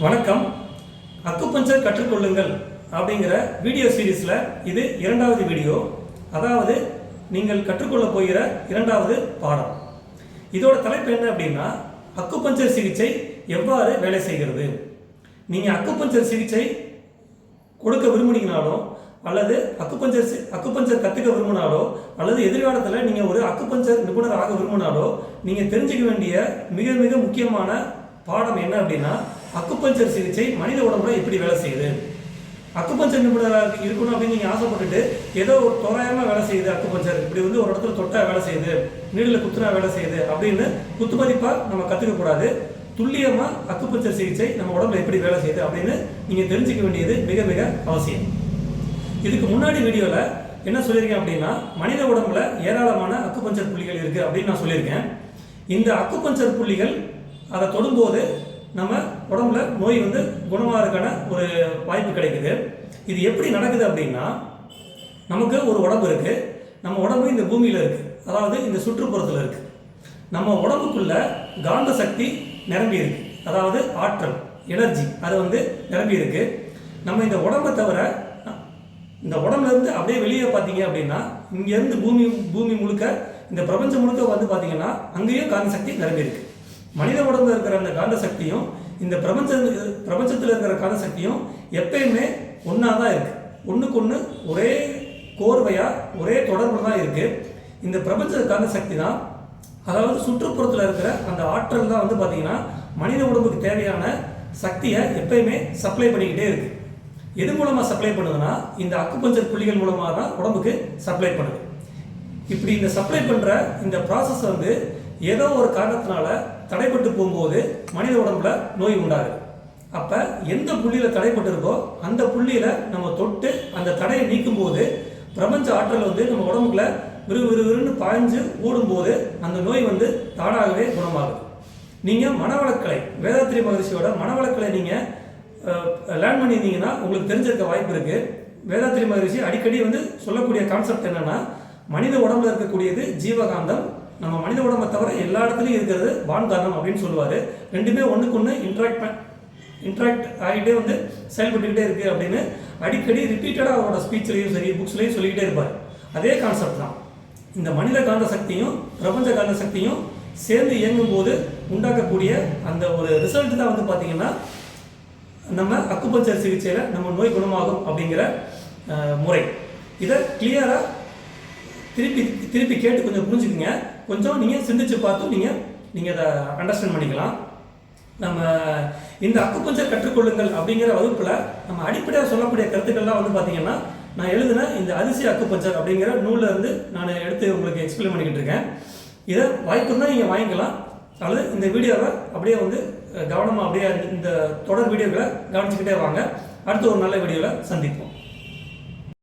வணக்கம். அக்குபஞ்சர் கற்றுக்கொள்ளுங்கள் அப்படிங்கிற வீடியோ சீரீஸில் இது இரண்டாவது வீடியோ அதாவது நீங்கள் கற்றுக்கொள்ள போகிற இரண்டாவது பாடம். இதோட தலைப்பு என்ன அப்படின்னா அக்குபஞ்சர் சிகிச்சை எவ்வாறு வேலை செய்கிறது? நீங்கள் அக்குபஞ்சர் சிகிச்சை கொடுக்க விரும்புனீங்கனாலோ அல்லது அக்குபஞ்சர் சி- அக்குபஞ்சர் கற்றுக்க விரும்பினாலோ அல்லது எதிர்காலத்தில் நீங்கள் ஒரு அக்குபஞ்சர் நிபுணர் ஆக விரும்பினாலோ நீங்கள் தெரிஞ்சுக்க வேண்டிய மிக மிக முக்கியமான பாடம் என்ன அப்படின்னா அக்குப்பஞ்சர் சிகிச்சை மனித உடம்புல எப்படி வேலை செய்யுது? அக்குப்பஞ்சர் நிபுணராக இருக்கணும் அப்படின்னு நீங்கள் ஆசைப்பட்டுட்டு ஏதோ ஒரு தோராயமாக வேலை செய்யுது அக்குப்பஞ்சர் இப்படி வந்து ஒரு இடத்துல தொட்டா வேலை செய்யுது நீடில் குத்துனா வேலை செய்யுது அப்படின்னு குத்துமதிப்பாக நம்ம கற்றுக்கக்கூடாது துல்லியமாக அக்குப்பஞ்சர் சிகிச்சை நம்ம உடம்புல எப்படி வேலை செய்யுது அப்படின்னு நீங்கள் தெரிஞ்சுக்க வேண்டியது மிக மிக அவசியம். இதுக்கு முன்னாடி வீடியோவில் என்ன சொல்லியிருக்கேன் அப்படின்னா மனித உடம்புல ஏராளமான அக்குப்பஞ்சர் புள்ளிகள் இருக்குது அப்படின்னு நான் சொல்லியிருக்கேன். இந்த அக்குப்பஞ்சர் புள்ளிகள் அதை தொடும்போது நம்ம உடம்புல நோய் வந்து குணமாகறதுக்கான ஒரு வாய்ப்பு கிடைக்குது. இது எப்படி நடக்குது அப்படின்னா நமக்கு ஒரு உடம்பு இருக்குது நம்ம உடம்பு இந்த பூமியில் இருக்குது அதாவது இந்த சுற்றுப்புறத்தில் இருக்குது நம்ம உடம்புக்குள்ள காந்த சக்தி நிரம்பி இருக்கு. அதாவது ஆற்றல் எனர்ஜி அது வந்து நிரம்பி இருக்கு. நம்ம இந்த உடம்பை தவிர இந்த உடம்புலேருந்து அப்படியே வெளியே பார்த்தீங்க அப்படின்னா இங்கேருந்து பூமி பூமி முழுக்க இந்த பிரபஞ்சம் முழுக்க வந்து பார்த்தீங்கன்னா அங்கேயும் காந்த சக்தி நிரம்பி இருக்கு. மனித உடம்புல இருக்கிற அந்த காந்த சக்தியும் இந்த பிரபஞ்ச பிரபஞ்சத்தில் இருக்கிற காந்த சக்தியும் எப்பயுமே ஒன்றா தான் இருக்குது ஒன்றுக்கு ஒன்று ஒரே கோர்வையாக ஒரே தொடர்பு தான் இருக்குது இந்த பிரபஞ்ச சக்தி தான் அதாவது சுற்றுப்புறத்தில் இருக்கிற அந்த ஆற்றல் தான் வந்து பார்த்திங்கன்னா மனித உடம்புக்கு தேவையான சக்தியை எப்பயுமே சப்ளை பண்ணிக்கிட்டே இருக்குது எது மூலமாக சப்ளை பண்ணுதுன்னா இந்த அக்குப்பஞ்சர் புள்ளிகள் மூலமாக தான் உடம்புக்கு சப்ளை பண்ணுது. இப்படி இந்த சப்ளை பண்ணுற இந்த ப்ராசஸ் வந்து ஏதோ ஒரு காரணத்தினால தடைப்பட்டு போகும்போது மனித உடம்புல நோய் உண்டாகுது. அப்போ எந்த புள்ளியில் தடைப்பட்டு இருக்கோ அந்த புள்ளியில் நம்ம தொட்டு அந்த தடையை நீக்கும் போது பிரபஞ்ச ஆற்றல் வந்து நம்ம உடம்புக்குள்ள விறு விறுவிறுன்னு பாய்ஞ்சு ஓடும்போது அந்த நோய் வந்து தானாகவே குணமாகுது. நீங்கள் மனவளக்கலை வேதாத்திரி மகரிஷியோட மனவளக்கலை நீங்கள் லேர்ன் பண்ணியிருந்தீங்கன்னா உங்களுக்கு தெரிஞ்சிருக்க வாய்ப்பு இருக்குது வேதாத்திரி மகரிஷி அடிக்கடி வந்து சொல்லக்கூடிய கான்செப்ட் என்னென்னா மனித உடம்புல இருக்கக்கூடியது ஜீவகாந்தம் நம்ம மனித உடம்பை தவிர எல்லா இடத்துலையும் இருக்கிறது வான்காந்தம் அப்படின்னு சொல்லுவார். ரெண்டுமே ஒன்றுக்கு ஒன்று இன்ட்ராக்ட் இன்ட்ராக்ட் ஆகிட்டே வந்து செயல்பட்டுக்கிட்டே இருக்குது அப்படின்னு அடிக்கடி ரிப்பீட்டடாக அவரோட ஸ்பீச்லேயும் சரி புக்ஸ்லேயும் சொல்லிக்கிட்டே இருப்பார். அதே கான்செப்ட் தான். இந்த மனித காந்த சக்தியும் பிரபஞ்ச காந்த சக்தியும் சேர்ந்து இயங்கும் போது உண்டாக்கக்கூடிய அந்த ஒரு ரிசல்ட் தான் வந்து பார்த்தீங்கன்னா நம்ம அக்குபஞ்சர் சிகிச்சையில் நம்ம நோய் குணமாகும் அப்படிங்கிற முறை. இதை கிளியராக திருப்பி திருப்பி கேட்டு கொஞ்சம் புரிஞ்சுக்குங்க. கொஞ்சம் நீங்கள் சிந்திச்சு பார்த்தும் நீங்கள் நீங்கள் அதை அண்டர்ஸ்டாண்ட் பண்ணிக்கலாம். நம்ம இந்த அக்குபஞ்சர் கற்றுக்கொள்ளுங்கள் அப்படிங்கிற வகுப்பில் நம்ம அடிப்படையாக சொல்லக்கூடிய கருத்துக்கள்லாம் வந்து பார்த்தீங்கன்னா நான் எழுதின இந்த அதிசய அக்குபஞ்சர் அப்படிங்கிற நூலில் இருந்து நான் எடுத்து உங்களுக்கு எக்ஸ்பிளைன் பண்ணிக்கிட்டு இருக்கேன். இதை வாய்ப்பு நீங்கள் வாங்கிக்கலாம். அல்லது இந்த வீடியோவை அப்படியே வந்து கவனமாக அப்படியே இந்த தொடர் வீடியோக்களை கவனிச்சுக்கிட்டே வாங்க. அடுத்த ஒரு நல்ல வீடியோவில் சந்திப்போம்.